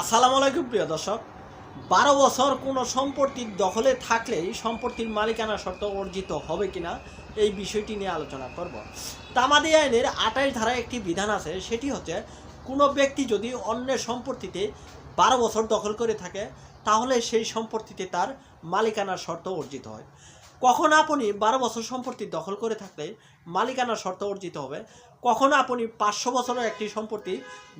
আসসালামু আলাইকুম প্রিয় দর্শক। বারো বছর কোনো সম্পত্তির দখলে থাকলেই সম্পত্তির মালিকানা শর্ত অর্জিত হবে কিনা এই বিষয়টি নিয়ে আলোচনা করব। তামাদি আইনের আটাইশ ধারায় একটি বিধান আছে, সেটি হচ্ছে কোনো ব্যক্তি যদি অন্যের সম্পত্তিতে বারো বছর দখল করে থাকে, তাহলে সেই সম্পত্তিতে তার মালিকানার শর্ত অর্জিত হয়। কখন আপনি বারো বছর সম্পত্তি দখল করে থাকলে মালিকানার শর্ত অর্জিত হবে কখন আপনি পাঁচশো বছরের একটি সম্পত্তি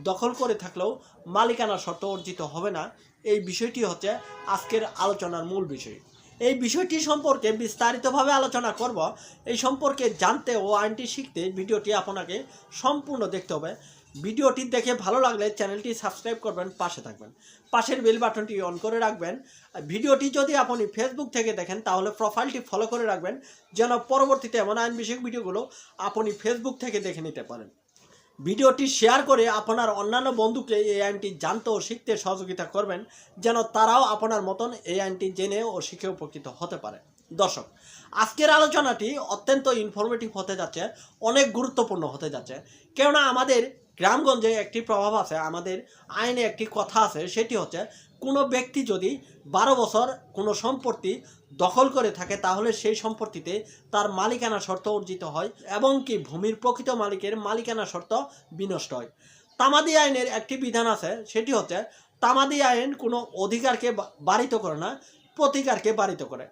দখল করে থাকলেও মালিকানা শর্ত অর্জিত হবে না। এই বিষয়টি হচ্ছে আজকের আলোচনার মূল বিষয়। এই বিষয়টি সম্পর্কে বিস্তারিতভাবে আলোচনা করব। এই সম্পর্কে জানতে ও আইনটি শিখতে ভিডিওটি আপনাকে সম্পূর্ণ দেখতে হবে। ভিডিওটি দেখে ভালো লাগলে চ্যানেলটি সাবস্ক্রাইব করবেন, পাশে থাকবেন। পাশের বেল বাটনটি অন করে রাখবেন। ভিডিওটি যদি আপনি ফেসবুক থেকে দেখেন, তাহলে প্রোফাইলটি ফলো করে রাখবেন, যেন পরবর্তীতে এমন আইন বিষয়ক ভিডিওগুলো আপনি ফেসবুক থেকে দেখে নিতে পারেন। ভিডিওটি শেয়ার করে আপনার অন্যান্য বন্ধুকে এই আইনটি জানতে ও শিখতে সহযোগিতা করবেন, যেন তারাও আপনার মতন এই আইনটি জেনে ও শিখে উপকৃত হতে পারে। দর্শক, আজকের আলোচনাটি অত্যন্ত ইনফরমেটিভ হতে যাচ্ছে, অনেক গুরুত্বপূর্ণ হতে যাচ্ছে। কেননা আমাদের গ্রামগঞ্জে একটি প্রভাব আছে, আমাদের আইনে একটি কথা আছে, সেটি হচ্ছে কোনো ব্যক্তি যদি বারো বছর কোনো সম্পত্তি দখল করে থাকে, তাহলে সেই সম্পত্তিতে তার মালিকানা শর্ত অর্জিত হয় এবং কি ভূমির প্রকৃত মালিকের মালিকানা শর্ত বিনষ্ট হয়। তামাদি আইনের একটি বিধান আছে, সেটি হচ্ছে তামাদি আইন কোনো অধিকারকে বা- বারিত করে না, প্রতিকারকে বারিত করে।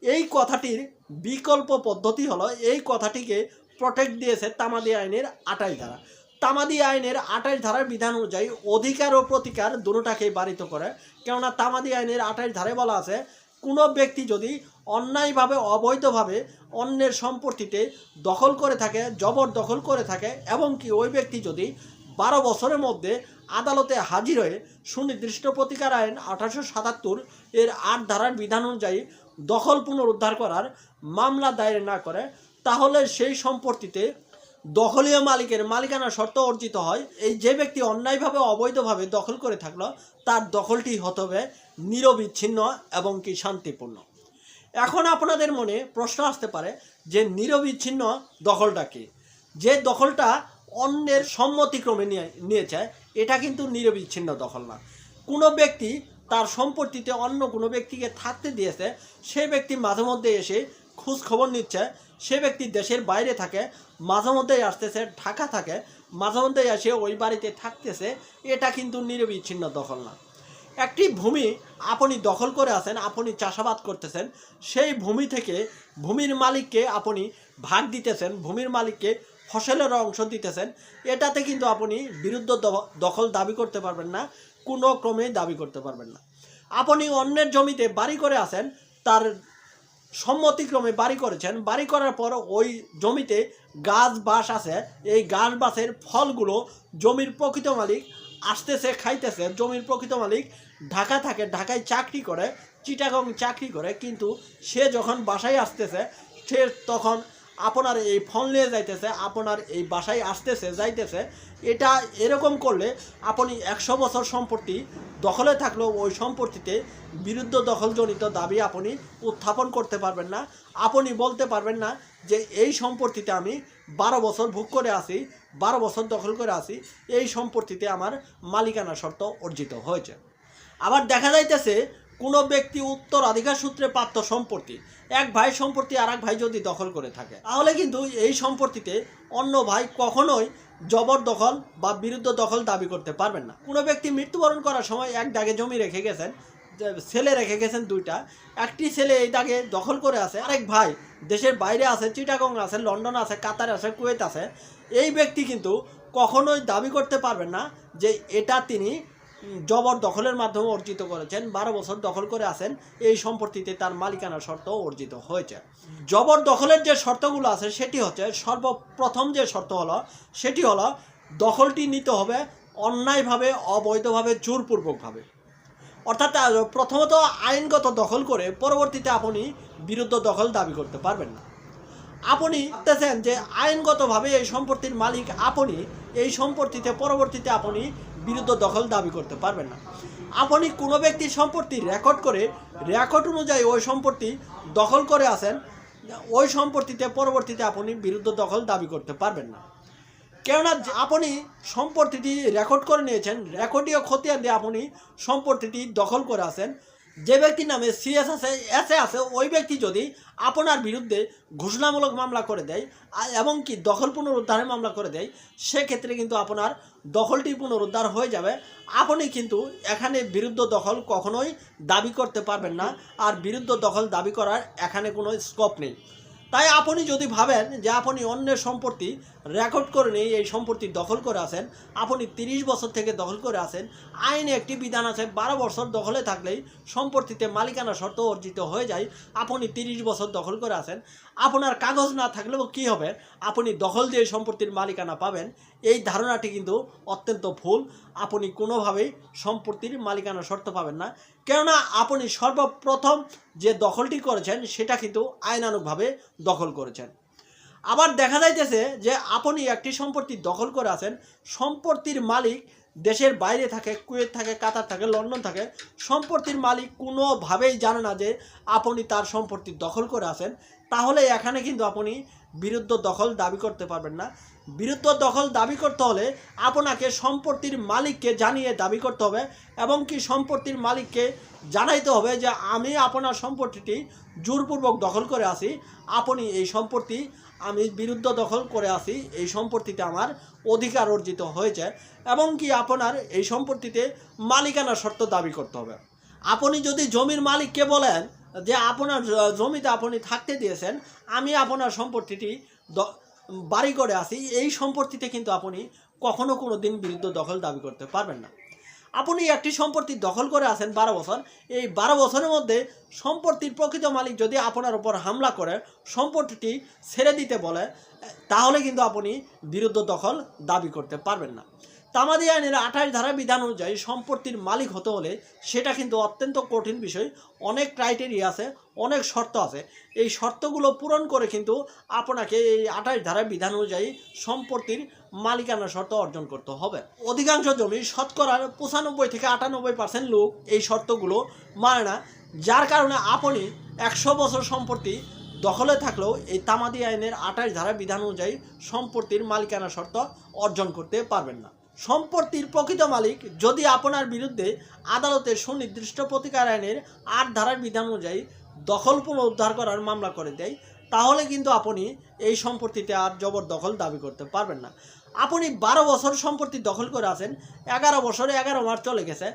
এই কথাটির বিকল্প পদ্ধতি হলো, এই কথাটিকে প্রোটেক্ট দিয়েছে তামাদি আইনের আটাই ধারা। তামাদি আইনের আটাইশ ধারার বিধান অনুযায়ী অধিকার ও প্রতিকার দুটোটাকেই বারিত করে। কেননা তামাদি আইনের আটাইশ ধারে বলা আছে, কোনো ব্যক্তি যদি অন্যায়ভাবে, অবৈধভাবে অন্যের সম্পত্তিতে দখল করে থাকে জবর দখল করে থাকে, এবং কি ওই ব্যক্তি যদি বারো বছরের মধ্যে আদালতে হাজির হয়ে সুনির্দিষ্ট প্রতিকার আইন আঠারোশো সাতাত্তর এর আট ধারার বিধান অনুযায়ী দখল পুনরুদ্ধার করার মামলা দায়ের না করে, তাহলে সেই সম্পত্তিতে দখলীয় মালিকের মালিকানা শর্ত অর্জিত হয়। এই যে ব্যক্তি অন্যায়ভাবে, অবৈধভাবে দখল করে থাকল, তার দখলটি হতে হবে নিরবিচ্ছিন্ন এবং কি শান্তিপূর্ণ। এখন আপনাদের মনে প্রশ্ন আসতে পারে যে নিরবিচ্ছিন্ন দখলটা কি? যে দখলটা অন্যের সম্মতিক্রমে নিয়ে, নিয়েছে, এটা কিন্তু নিরবিচ্ছিন্ন দখল না। কোনো ব্যক্তি তার সম্পত্তিতে অন্য কোনো ব্যক্তিকে থাকতে দিয়েছে, সে ব্যক্তি মাঝে মধ্যে এসে খোঁজ খবর নিচ্ছে সে ব্যক্তি দেশের বাইরে থাকে, মাঝে মধ্যেই আসতেছে, ঢাকা থাকে, মাঝে মধ্যেই এসে ওই বাড়িতে থাকতেছে, এটা কিন্তু নিরবিচ্ছিন্ন দখল না। একটি ভূমি আপনি দখল করে আছেন, আপনি চাষাবাদ করতেছেন, সেই ভূমি থেকে ভূমির মালিককে আপনি ভাগ দিতেছেন, ভূমির মালিককে ফসলের অংশ দিতেছেন, এটাতে কিন্তু আপনি বিরুদ্ধ দখল দাবি করতে পারবেন না, কোনো ক্রমেই দাবি করতে পারবেন না। আপনি অন্যের জমিতে বাড়ি করে আছেন, তার সম্মতিক্রমে বাড়ি করেছেন। বাড়ি করার পর ওই জমিতে গাছ বাস আছে। এই গাছ বাসের ফলগুলো জমির প্রকৃত মালিক আসতেছে, খাইতেছে। জমির প্রকৃত মালিক ঢাকা থাকে, ঢাকায় চাকরি করে, চিটাগং চাকরি করে। কিন্তু সে যখন বাসায় আসতেছে, সে তখন আপনার এই ফল নিয়ে যাইতেছে, আপনার এই বাসায় আসতেছে, যাইতেছে, এটা এরকম করলে আপনি একশো বছর সম্পত্তি দখলে থাকলেও ওই সম্পত্তিতে বিরুদ্ধ দখলজনিত দাবি আপনি উত্থাপন করতে পারবেন না। আপনি বলতে পারবেন না যে এই সম্পত্তিতে আমি বারো বছর ভোগ করে আসি বারো বছর দখল করে আসি এই সম্পত্তিতে আমার মালিকানা শর্ত অর্জিত হয়েছে। আবার দেখা যাইতেছে কোনো ব্যক্তি উত্তরাধিকার সূত্রে প্রাপ্ত সম্পত্তি, এক ভাই সম্পত্তি আর এক ভাই যদি দখল করে থাকে। তাহলে কিন্তু এই সম্পত্তিতে অন্য ভাই কখনোই জবরদখল বা বিরুদ্ধ দখল দাবি করতে পারবেন না। কোনো ব্যক্তি মৃত্যুবরণ করার সময় এক দাগে জমি রেখে গেছেন ছেলে রেখে গেছেন দুইটা, একটি ছেলে এই দাগে দখল করে আছে, আরেক ভাই দেশের বাইরে আছে, চিটাগং আছে, লন্ডন আছে, কাতার আছে, কুয়েত আছে, এই ব্যক্তি কিন্তু কখনোই দাবি করতে পারবেন না যে এটা তিনি জবর দখলের মাধ্যমে অর্জিত করেছেন, বারো বছর দখল করে আছেন, এই সম্পত্তিতে তার মালিকানা শর্ত অর্জিত হয়েছে। জবর দখলের যে শর্তগুলো আছে, সেটি হচ্ছে সর্বপ্রথম যে শর্ত হলো, সেটি হলো দখলটি নিতে হবে অন্যায়ভাবে, অবৈধভাবে, জোরপূর্বকভাবে। অর্থাৎ প্রথমত আইনগত দখল করে পরবর্তীতে আপনি বিরুদ্ধ দখল দাবি করতে পারবেন না। আপনি ভাবতেছেন যে আইনগতভাবে এই সম্পত্তির মালিক আপনি, এই সম্পত্তিতে পরবর্তীতে আপনি বিরুদ্ধ দখল দাবি করতে পারবেন না। আপনি কোনো ব্যক্তির সম্পত্তি রেকর্ড করে রেকর্ড অনুযায়ী ওই সম্পত্তি দখল করে আছেন, ওই সম্পত্তিতে পরবর্তীতে আপনি বিরুদ্ধ দখল দাবি করতে পারবেন না। কেননা আপনি সম্পত্তিটি রেকর্ড করে নিয়েছেন রেকর্ডীয় খতিয়ান দিয়ে আপনি সম্পত্তিটি দখল করে আছেন যে ব্যক্তির নামে সিএস আছে এস আছে, ওই ব্যক্তি যদি আপনার বিরুদ্ধে ঘোষণামূলক মামলা করে দেয় এবং কি দখল পুনরুদ্ধারের মামলা করে দেয়, সেক্ষেত্রে কিন্তু আপনার দখলটি পুনরুদ্ধার হয়ে যাবে। আপনি কিন্তু এখানে বিরুদ্ধ দখল কখনোই দাবি করতে পারবেন না, আর বিরুদ্ধ দখল দাবি করার এখানে কোনো স্কোপ নেই। তাই আপনি যদি ভাবেন যে আপনি অন্যের সম্পত্তি রেকর্ড করে নিয়ে এই সম্পত্তি দখল করে আছেন, আপনি তিরিশ বছর থেকে দখল করে আছেন, আইনে একটি বিধান আছে, বারো বছর দখলে থাকলেই সম্পত্তিতে মালিকানা শর্ত অর্জিত হয়ে যায়, আপনি তিরিশ বছর দখল করে আছেন। আপনার কাগজ না থাকলেও কী হবে? আপনি দখল দিয়ে সম্পত্তির মালিকানা পাবেন। এই ধারণাটি কিন্তু অত্যন্ত ভুল। আপনি কোনোভাবেই সম্পত্তির মালিকানা শর্ত পাবেন না। কেননা আপনি সর্বপ্রথম যে দখলটি করেছেন, সেটা কিন্তু আইনানুকভাবে দখল করেছেন। আবার দেখা যাইতেছে যে আপনি একটি সম্পত্তি দখল করে আছেন, সম্পত্তির মালিক দেশের বাইরে থাকে, কুয়েত থাকে, কাতার থাকে, লন্ডন থাকে, সম্পত্তির মালিক কোনোভাবেই জানে না যে আপনি তার সম্পত্তি দখল করে আছেন। তাহলে এখানে কিন্তু আপনি বিরুদ্ধ দখল দাবি করতে পারবেন না। বিরুদ্ধ দখল দাবি করতে হলে আপনাকে সম্পত্তির মালিককে জানিয়ে দাবি করতে হবে এবং কি সম্পত্তির মালিককে জানাইতে হবে যে আমি আপনার সম্পত্তিটি জোরপূর্বক দখল করে আসি আপনি এই সম্পত্তি আমি বিরুদ্ধ দখল করে আসি এই সম্পত্তিতে আমার অধিকার অর্জিত হয়েছে এবং কি আপনার এই সম্পত্তিতে মালিকানা শর্ত দাবি করতে হবে। আপনি যদি জমির মালিককে বলেন যে আপনার জমিতে আপনি থাকতে দিয়েছেন, আমি আপনার সম্পত্তিটি বাড়ি করে আসি এই সম্পত্তিতে কিন্তু আপনি কখনো কোনো দিন বিরুদ্ধ দখল দাবি করতে পারবেন না। আপনি একটি সম্পত্তি দখল করে আছেন বারো বছর, এই বারো বছরের মধ্যে সম্পত্তির প্রকৃত মালিক যদি আপনার উপর হামলা করে, সম্পত্তিটি ছেড়ে দিতে বলে, তাহলে কিন্তু আপনি বিরুদ্ধ দখল দাবি করতে পারবেন না। তামাদি আইনের আঠাশ ধারা বিধান অনুযায়ী সম্পত্তির মালিক হতে হলে সেটা কিন্তু অত্যন্ত কঠিন বিষয়। অনেক ক্রাইটেরিয়া আছে, অনেক শর্ত আছে। এই শর্তগুলো পূরণ করে কিন্তু আপনাকে এই আঠাশ ধারা বিধান অনুযায়ী সম্পত্তির মালিকানা শর্ত অর্জন করতে হবে। অধিকাংশ জমি শতকরার পঁচানব্বই থেকে আটানব্বই পার্সেন্ট লোক এই শর্তগুলো মানে না। যার কারণে আপনি একশো বছর সম্পত্তি দখলে থাকলেও এই তামাদি আইনের আঠাশ ধারা বিধান অনুযায়ী সম্পত্তির মালিকানা শর্ত অর্জন করতে পারবেন না। সম্পত্তির প্রকৃত মালিক যদি আপনার বিরুদ্ধে আদালতে সুনির্দিষ্ট প্রতিকার আইনের আট ধারার বিধান অনুযায়ী দখল পুনরুদ্ধার করার মামলা করে দেয়, তাহলে কিন্তু আপনি এই সম্পত্তিতে আর জবরদখল দাবি করতে পারবেন না। আপনি বারো বছর সম্পত্তি দখল করে আছেন, এগারো বছরে এগারো মাস চলে গেছে।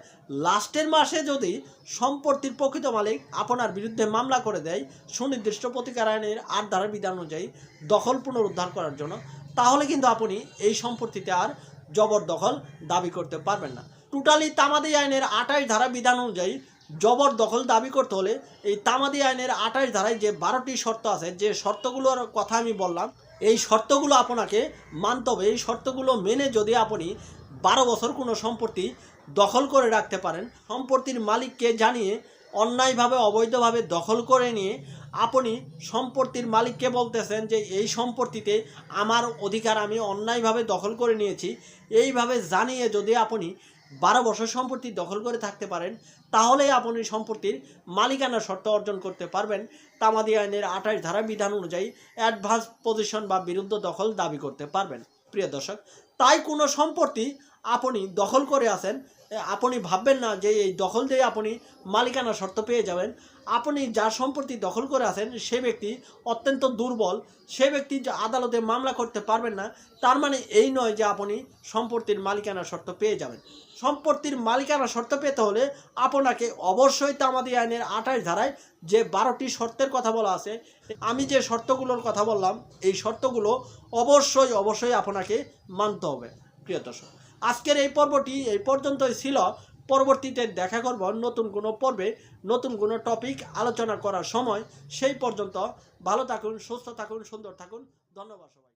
লাস্টের মাসে যদি সম্পত্তির প্রকৃত মালিক আপনার বিরুদ্ধে মামলা করে দেয়, সুনির্দিষ্ট প্রতিকার আইনের আট ধারার বিধান অনুযায়ী দখল পুনরুদ্ধার করার জন্য, তাহলে কিন্তু আপনি এই সম্পত্তিতে আর জবরদখল দাবি করতে পারবেন না। টোটালি তামাদি আইনের আঠাশ ধারা বিধান অনুযায়ী জবরদখল দাবি করতে হলে এই তামাদি আইনের আঠাশ ধারায় যে বারোটি শর্ত আছে, যে শর্তগুলোর কথা আমি বললাম, এই শর্তগুলো আপনাকে মানতে হবে। এই শর্তগুলো মেনে যদি আপনি বারো বছর কোনো সম্পত্তি দখল করে রাখতে পারেন, সম্পত্তির মালিককে জানিয়ে অন্যায়ভাবে, অবৈধভাবে দখল করে নিয়ে আপনি সম্পত্তির মালিককে বলতেছেন যে এই সম্পত্তিতে আমার অধিকার আমি অন্যায়ভাবে দখল করে নিয়েছি। এইভাবে জানিয়ে যদি আপনি বারো বছর সম্পত্তি দখল করে থাকতে পারেন, তাহলে আপনি সম্পত্তির মালিকানা শর্ত অর্জন করতে পারবেন। তামাদি আইনের আঠাশ ধারা বিধান অনুযায়ী অ্যাডভান্স পজিশন বা বিরুদ্ধ দখল দাবি করতে পারবেন। প্রিয় দর্শক, তাই কোনো সম্পত্তি আপনি দখল করে আছেন আপনি ভাববেন না যে এই দখল দিয়ে আপনি মালিকানা শর্ত পেয়ে যাবেন। আপনি যার সম্পত্তি দখল করে আছেন, সে ব্যক্তি অত্যন্ত দুর্বল। সে ব্যক্তি যে আদালতে মামলা করতে পারবেন না, তার মানে এই নয় যে আপনি সম্পত্তির মালিকানা শর্ত পেয়ে যাবেন। সম্পত্তির মালিকানা শর্ত পেতে হলে আপনাকে অবশ্যই তামাদি আইনের আঠাশ ধারায় যে বারোটি শর্তের কথা বলা আছে, আমি যে শর্তগুলোর কথা বললাম, এই শর্তগুলো অবশ্যই অবশ্যই আপনাকে মানতে হবে। প্রিয় দর্শক আজকের এই পর্বটি এই পর্যন্তই ছিল। পরবর্তীতে দেখা করব নতুন কোনো পর্বে, নতুন কোনো টপিক আলোচনা করার সময়। সেই পর্যন্ত ভালো থাকুন, সুস্থ থাকুন, সুন্দর থাকুন। ধন্যবাদ সবাই